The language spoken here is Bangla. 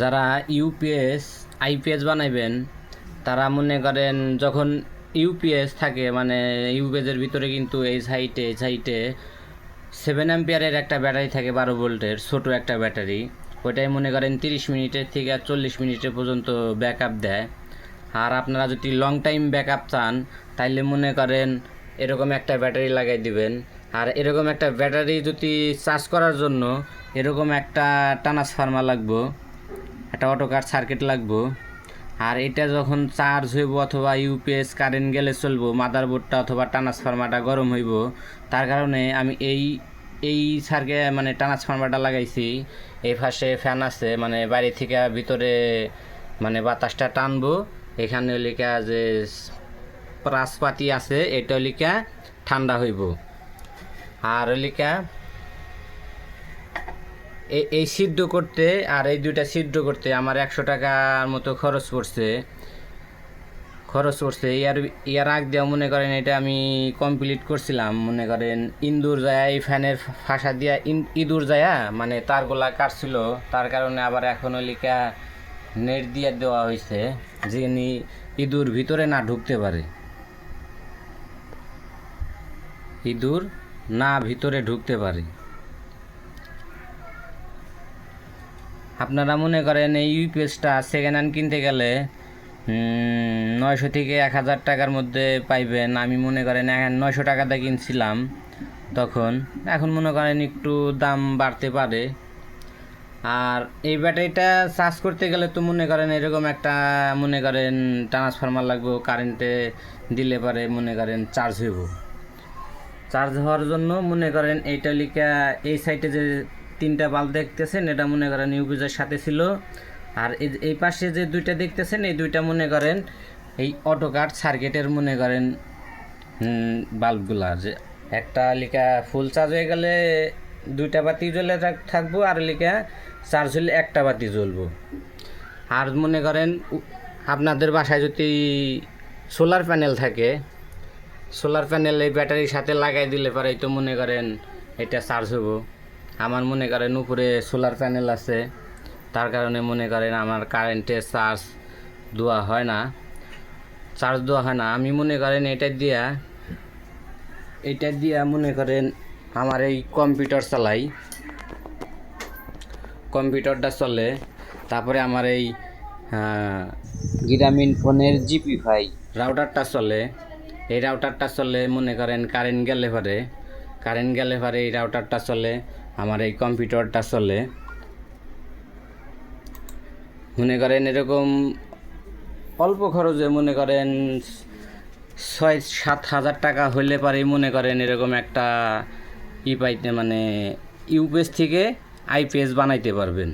যারা ইউপিএস, আইপিএস বানাইবেন, তারা মনে করেন যখন ইউপিএস থাকে মানে ইউপিএসের ভিতরে কিন্তু এই সাইটে এই সাইটে সেভেন অ্যাম্পিয়ারের একটা ব্যাটারি থাকে বারো ভোল্টের ছোটো একটা ব্যাটারি ওইটাই মনে করেন তিরিশ মিনিটের থেকে চল্লিশ মিনিটের পর্যন্ত ব্যাক আপ দেয়। আর আপনারা যদি লং টাইম ব্যাক আপ চান, তাইলে মনে করেন এরকম একটা ব্যাটারি লাগাই দিবেন। আর এরকম একটা ব্যাটারি যদি চার্জ করার জন্য, এরকম একটা ট্রান্সফার্মার লাগবো। একটা অটো কার সার্কিট লাগবো। আর এটা যখন চার্জ হইব অথবা ইউপিএস কারেন্ট গেলে চলবো মাদারবোর্ডটা অথবা ট্রান্সফার্মারটা গরম হইব, তার কারণে আমি এই এই সার্কে মানে ট্রান্সফার্মারটা লাগাইছি। এই পাশে ফ্যান আছে মানে বাড়ি থেকে ভিতরে মানে বাতাসটা টানবো। এখানে লিখা যে প্রাসপাতি আছে, এটা লিখা ঠান্ডা হইব। আর লিখা এই সিদ্ধ করতে আর এই দুইটা সিদ্ধ করতে আমার একশো টাকার মতো খরচ পড়ছে। খরচ পড়ছে। ইয়ার ইয়ার আগ দেওয়া মনে করেন এটা আমি কমপ্লিট করছিলাম। মনে করেন ইন্দুর যায় এই ফ্যানের ফাঁসা দিয়া ইঁদুর যায়া মানে তার তারগুলা কাটছিল। তার কারণে আবার এখনও লিখা নেট দিয়ে দেওয়া হয়েছে যিনি ইঁদুর ভিতরে না ঢুকতে পারে। ইঁদুর না ভিতরে ঢুকতে পারে। আপনারা মনে করেন এই ইউপিএসটা সেকেন্ড হ্যান্ড কিনতে গেলে নয়শো থেকে এক হাজার টাকার মধ্যে পাইবেন। আমি মনে করেন নয়শো টাকাতে কিনছিলাম তখন। এখন মনে করেন একটু দাম বাড়তে পারে। আর এই ব্যাটারিটা চার্জ করতে গেলে তো মনে করেন এরকম একটা, মনে করেন ট্রান্সফরমার লাগবে কারেন্টে দিলে পারে মনে করেন চার্জ হইব। চার্জ হওয়ার জন্য মনে করেন এইটা লিখা এই সাইডে যে তিনটা বাল্ব দেখতেছেন, এটা মনে করেন ইউপিজের সাথে ছিল। আর এই- পাশে যে দুইটা দেখতেছেন, এই দুইটা মনে করেন এই অটো কাট সার্কিটের মনে করেন বাল্বগুলা। যে একটা লিখা ফুল চার্জ হয়ে গেলে দুইটা বাতি জ্বলে থাকব, আর লিখা চার্জ হলে একটা বাতি জ্বলবো। আর মনে করেন আপনাদের বাসায় যদি সোলার প্যানেল থাকে সোলার প্যানেল এই ব্যাটারির সাথে লাগাই দিলে পরে তো মনে করেন এটা চার্জ হব। আমার মনে করেন উপরে সোলার প্যানেল আছে। তার কারণে মনে করেন আমার কারেন্টে চার্জ দেওয়া হয় না। চার্জ দেওয়া হয় না। আমি মনে করেন এটা দিয়া এটা দিয়া মনে করেন আমার এই কম্পিউটার চালাই। কম্পিউটারটা চলে। তারপরে আমার এই গ্রামীণ ফোনের জিপি ফাই রাউটারটা চলে। এই রাউটারটা চলে মনে করেন কারেন্ট গেলে পরে। কারেন্ট গেলে পরে এই রাউটারটা চলে। আমার এই কম্পিউটারটা চলে। মনে করেন এরকম অল্প খরচে মনে করেন ছয় সাত হাজার টাকা হইলে পারে, মনে করেন এরকম একটা ই পাইতে মানে ইউপিএস থেকে আইপিএস বানাইতে পারবেন।